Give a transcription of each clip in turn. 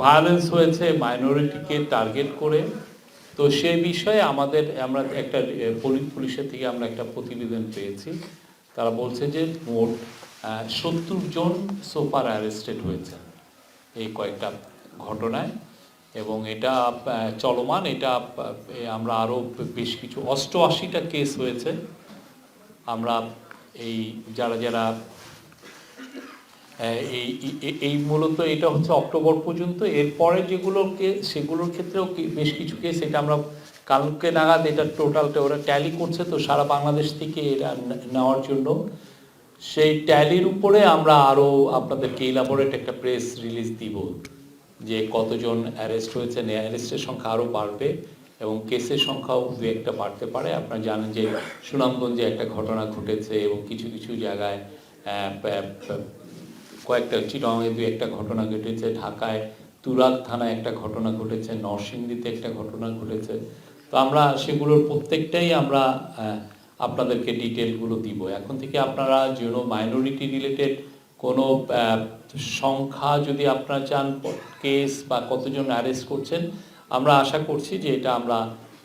Violence হয়েছে মাইনরিটিকে target করে। তো সে বিষয়ে আমাদের, আমরা একটা পুলিশ পুলিশের থেকে আমরা একটা প্রতিবেদন পেয়েছি। তারা বলছে যে মোট সত্তর জন সোফার অ্যারেস্টেড হয়েছে এই কয়েকটা ঘটনায়। এবং এটা চলমান, এটা আমরা আরও বেশ কিছু, অষ্টআশিটা কেস হয়েছে। আমরা এই, যারা যারা এই মূলত এটা হচ্ছে অক্টোবর পর্যন্ত। এরপরে যেগুলোকে সেগুলোর ক্ষেত্রেও বেশ কিছু কেস এটা আমরা কালকে নাগাদ এটা টোটালটা ওরা ট্যালি করছে, তো সারা বাংলাদেশ থেকে এটা নেওয়ার জন্য। সেই ট্যালির উপরে আমরা আরও আপনাদেরকে ইলাবোরেট একটা প্রেস রিলিজ দিব, যে কতজন অ্যারেস্ট হয়েছে। অ্যারেস্টের সংখ্যা আরও বাড়বে এবং কেসের সংখ্যাও দু একটা বাড়তে পারে। আপনারা জানেন যে সুনামগঞ্জে একটা ঘটনা ঘটেছে এবং কিছু কিছু জায়গায় কয়েকটা চিটংয়ে দু একটা ঘটনা ঘটেছে, ঢাকায় তুরাগ থানায় একটা ঘটনা ঘটেছে, নরসিংদীতে একটা ঘটনা ঘটেছে। তো আমরা সেগুলোর প্রত্যেকটাই আমরা আপনাদেরকে ডিটেলগুলো দিব। এখন থেকে আপনারা যেন মাইনরিটি রিলেটেড কোনো সংখ্যা যদি আপনারা চান, কেস বা কতজন অ্যারেস্ট করছেন, আমরা আশা করছি যে এটা আমরা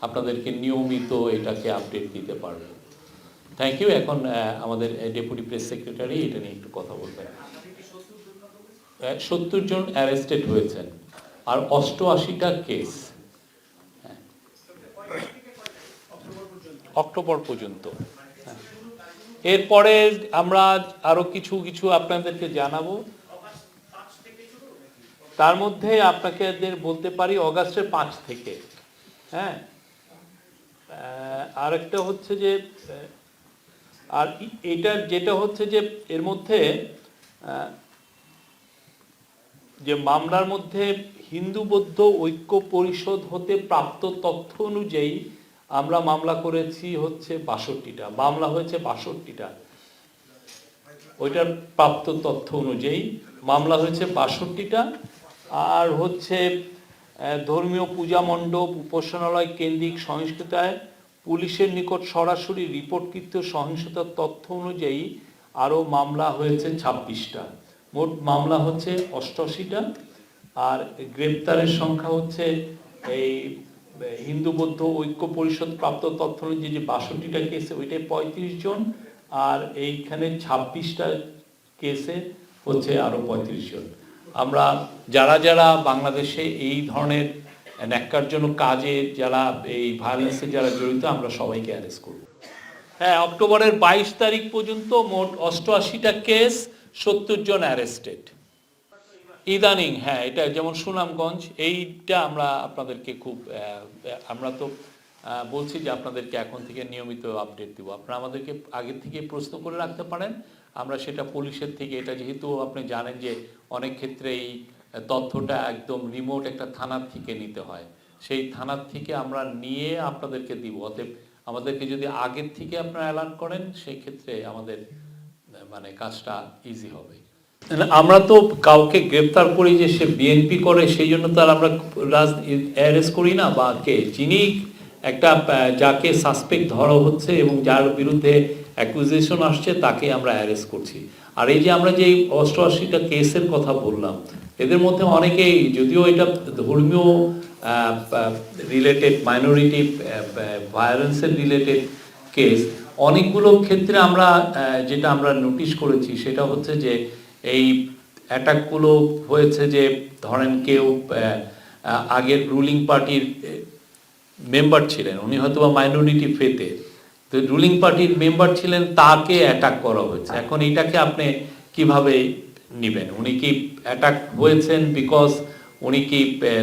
আপনাদেরকে নিয়মিত এটাকে আপডেট দিতে পারব। থ্যাংক ইউ এখন আমাদের ডেপুটি প্রেস সেক্রেটারি এটা নিয়ে একটু কথা বলবেন। সত্তর জন অ্যারেস্টেড হয়েছেন। আর অষ্টআশিটা কেস অক্টোবর পর্যন্ত। হ্যাঁ। এরপরে আমরা আরও কিছু কিছু আপনাদেরকে জানাব। তার মধ্যে আপনাকে বলতে পারি অগাস্টের পাঁচ থেকে। হ্যাঁ। আরেকটা হচ্ছে যে আর এটা যেটা হচ্ছে যে, এর মধ্যে যে মামলার মধ্যে হিন্দু বৌদ্ধ ঐক্য পরিষদ হতে প্রাপ্ত তথ্য অনুযায়ী আমরা মামলা করেছি হচ্ছে বাষট্টিটা, মামলা হয়েছে বাষট্টিটা। ওইটার প্রাপ্ত তথ্য অনুযায়ী মামলা হয়েছে বাষট্টিটা আর হচ্ছে ধর্মীয় পূজা মণ্ডপ, উপাসনালয় কেন্দ্রিক সহিংসতায় পুলিশের নিকট সরাসরি রিপোর্টকৃত সহিংসতার তথ্য অনুযায়ী আরও মামলা হয়েছে ছাব্বিশটা। মোট মামলা হচ্ছে অষ্টআশিটা, আর গ্রেপ্তারের সংখ্যা হচ্ছে এই হিন্দু বৌদ্ধ ঐক্য পরিষদ প্রাপ্ত তথ্য অনুযায়ী যে বাষট্টিটা কেসে ওইটাই পঁয়ত্রিশ জন, আর এইখানে ছাব্বিশটা কেসে হচ্ছে আরও পঁয়ত্রিশ জন। আমরা যারা যারা বাংলাদেশে এই ধরনের ন্যাক্কারজনক কাজে যারা এই ভায়োলেন্সে যারা জড়িত, আমরা সবাইকে অ্যারেস্ট করব। হ্যাঁ অক্টোবরের বাইশ তারিখ পর্যন্ত মোট অষ্টআশিটা কেস সত্তর জন অ্যারেস্টেড ইদানিং হ্যাঁ এটা যেমন সুনামগঞ্জ, এইটা আমরা আপনাদেরকে খুব আমরা তো বলছি যে আপনাদেরকে এখন থেকে নিয়মিত আপডেট দিব। আপনারা আমাদেরকে আগে থেকে প্রশ্ন করে রাখতে পারেন। আমরা সেটা পুলিশের থেকে, এটা যেহেতু আপনি জানেন যে অনেক ক্ষেত্রে এই তথ্যটা একদম রিমোট একটা থানার থেকে নিতে হয়। সেই থানার থেকে আমরা নিয়ে আপনাদেরকে দিব। অতএব আমাদেরকে যদি আগের থেকে আপনারা অ্যালার্ট করেন, সেই ক্ষেত্রে আমাদের মানে কাজটা ইজি হবে। আমরা তো কাউকে গ্রেপ্তার করি যে সে বিএনপি করে, সেই জন্য তো আর আমরা অ্যারেস্ট করি না, বা কে? যিনি একটা যাকে সাসপেক্ট ধরা হচ্ছে এবং যার বিরুদ্ধে অ্যাকুইজিশন আসছে, তাকে আমরা অ্যারেস্ট করছি। আর এই যে আমরা যে অষ্টআশিটা কেসের কথা বললাম, এদের মধ্যে অনেকেই, যদিও এটা ধর্মীয় রিলেটেড মাইনরিটি ভায়োলেন্সের রিলেটেড কেস অনেকগুলো ক্ষেত্রে আমরা যেটা আমরা নোটিশ করেছি সেটা হচ্ছে যে এই অ্যাটাকগুলো হয়েছে যে ধরেন কেউ আগের রুলিং পার্টির মেম্বার ছিলেন উনি হয়তো বা মাইনরিটি ফেতে তো রুলিং পার্টির মেম্বার ছিলেন তাকে অ্যাটাক করা হয়েছে। এখন এটাকে আপনি কীভাবে নেবেন? উনি কি অ্যাটাক হয়েছেন বিকজ উনি কি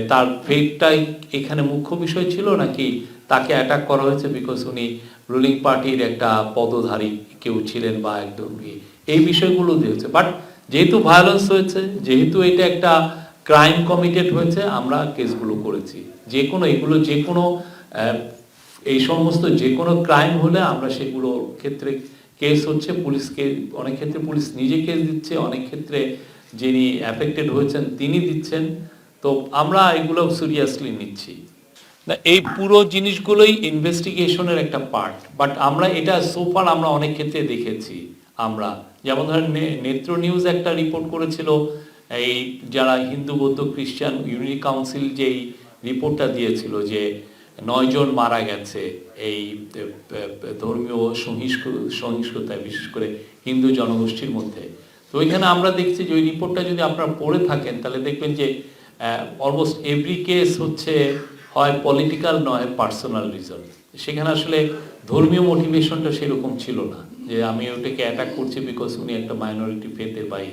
তার ফেটটাই এখানে মুখ্য বিষয় ছিল নাকি তাকে অ্যাটাক করা হয়েছে বিকজ উনি রুলিং পার্টির একটা পদধারী, কেউ ছিলেন বা একদম ইয়ে। এই বিষয়গুলো দিয়েছে বাট যেহেতু ভায়োলেন্স হয়েছে, যেহেতু এটা একটা ক্রাইম কমিটেড হয়েছে, আমরা কেসগুলো করেছি। যে কোনো এগুলো যে কোনো এই সমস্ত যে কোনো ক্রাইম হলে আমরা সেগুলোর ক্ষেত্রে কেস হচ্ছে পুলিশকে অনেক ক্ষেত্রে পুলিশ নিজে কেস দিচ্ছে, অনেক ক্ষেত্রে যিনি অ্যাফেক্টেড হয়েছেন, তিনি দিচ্ছেন। তো আমরা এগুলো সিরিয়াসলি নিচ্ছি। না, এই পুরো জিনিসগুলোই ইনভেস্টিগেশনের একটা পার্ট বাট আমরা এটা সোফার আমরা অনেক ক্ষেত্রে দেখেছি, আমরা। যেমন ধরেন নেত্র নিউজ একটা রিপোর্ট করেছিল, এই যারা হিন্দু, বৌদ্ধ, খ্রিস্টান ইউনিটি কাউন্সিল যেই রিপোর্টটা দিয়েছিল যে নয়জন মারা গেছে, এই ধর্মীয় সহিষ্ণু বিশেষ করে হিন্দু জনগোষ্ঠীর মধ্যে। তো ওইখানে আমরা দেখছি যে ওই রিপোর্টটা যদি আপনারা পড়ে থাকেন, তাহলে দেখবেন যে অলমোস্ট এভরি কেস হচ্ছে হয় পলিটিক্যাল নয় পার্সোনাল রিজন সেখানে আসলে ধর্মীয় মোটিভেশনটা সেরকম ছিল না, যে আমি ওটাকে অ্যাটাক করছি বিকজ উনি একটা মাইনরিটি পেতে বাই